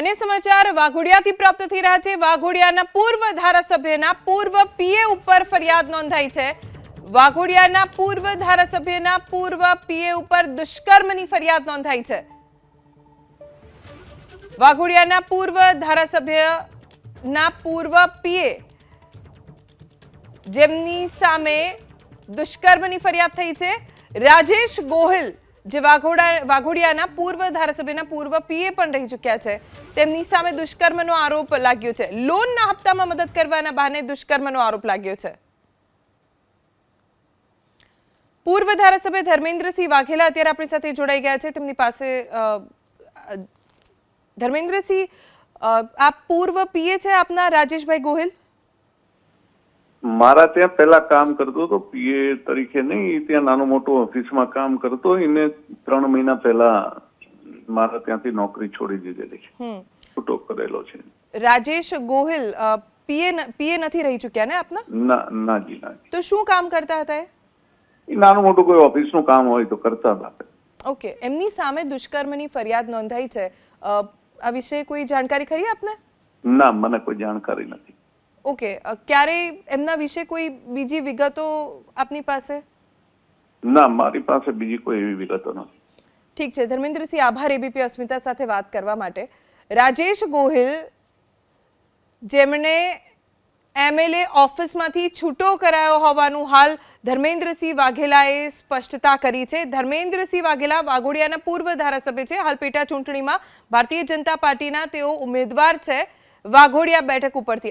અન્ય સમાચાર, વાઘોડિયાથી પ્રાપ્ત થઈ રહ્યા છે. વાઘોડિયાના પૂર્વ ધારાસભ્યના પૂર્વ પીએ ઉપર ફરિયાદ નોંધાઈ છે. વાઘોડિયાના પૂર્વ ધારાસભ્યના પૂર્વ પીએ ઉપર દુષ્કર્મની ફરિયાદ નોંધાઈ છે. વાઘોડિયાના પૂર્વ ધારાસભ્યના પૂર્વ પીએ જેમની સામે દુષ્કર્મની ફરિયાદ થઈ છે. રાજેશ ગોહિલ જે વાઘોડા વાઘોડિયાના પૂર્વ ધારાસભ્યના પૂર્વ પીએ પણ રહી ચૂક્યા છે. તેમની સામે દુષ્કર્મનો આરોપ લાગ્યો છે. લોનના હપ્તામાં મદદ કરવાના બહાને દુષ્કર્મનો આરોપ લાગ્યો છે. પૂર્વ ધારાસભ્ય ધર્મેન્દ્રસિંહ વાઘેલા અત્યારે આપણી સાથે જોડાઈ ગયા છે. તેમની પાસે ધર્મેન્દ્રસિંહ આપ પૂર્વ પીએ છે આપના રાજેશભાઈ ગોહિલ? મારા ત્યાં પહેલા કામ કરતો હતો પીએ તરીકે નહીં ત્યાં નાનું મોટું ઓફિસમાં કામ કરતો એને ત્રણ મહિના પહેલા મારા ત્યાંથી નોકરી છોડી દીધેલી છે. છૂટો કરેલો છે. રાજેશ ગોહિલ પીએ પીએ નથી રહી ચૂક્યા ને આપના? ના ના જી ના તો શું કામ કરતા હતા એ? નાનું મોટું કોઈ ઓફિસનું કામ હોય તો કરતા હતા. ઓકે એમની સામે દુષ્કર્મની ફરિયાદ નોંધાઈ છે. આ વિશે કોઈ જાણકારી ખરી આપને? ના મને કોઈ જાણકારી નથી. ઓકે ક્યારે એમના વિશે કોઈ બીજી વિગતો આપની પાસે? ના મારી પાસે બીજી કોઈ એવી વિગતો નથી. ઠીક છે ધર્મેન્દ્રસિંહ આભાર એબીપી અસ્મિતા સાથે વાત કરવા માટે. રાજેશ ગોહિલ જેમણે એમએલએ ઓફિસમાંથી છૂટો કરાયો હોવાનું હાલ ધર્મેન્દ્રસિંહ વાઘેલાએ સ્પષ્ટતા કરી છે. ધર્મેન્દ્રસિંહ વાઘેલા વાઘોડિયાના પૂર્વ ધારાસભ્ય છે. હાલ પેટા ચૂંટણીમાં ભારતીય જનતા પાર્ટીના તેઓ ઉમેદવાર છે વાઘોડિયા બેઠક ઉપરથી.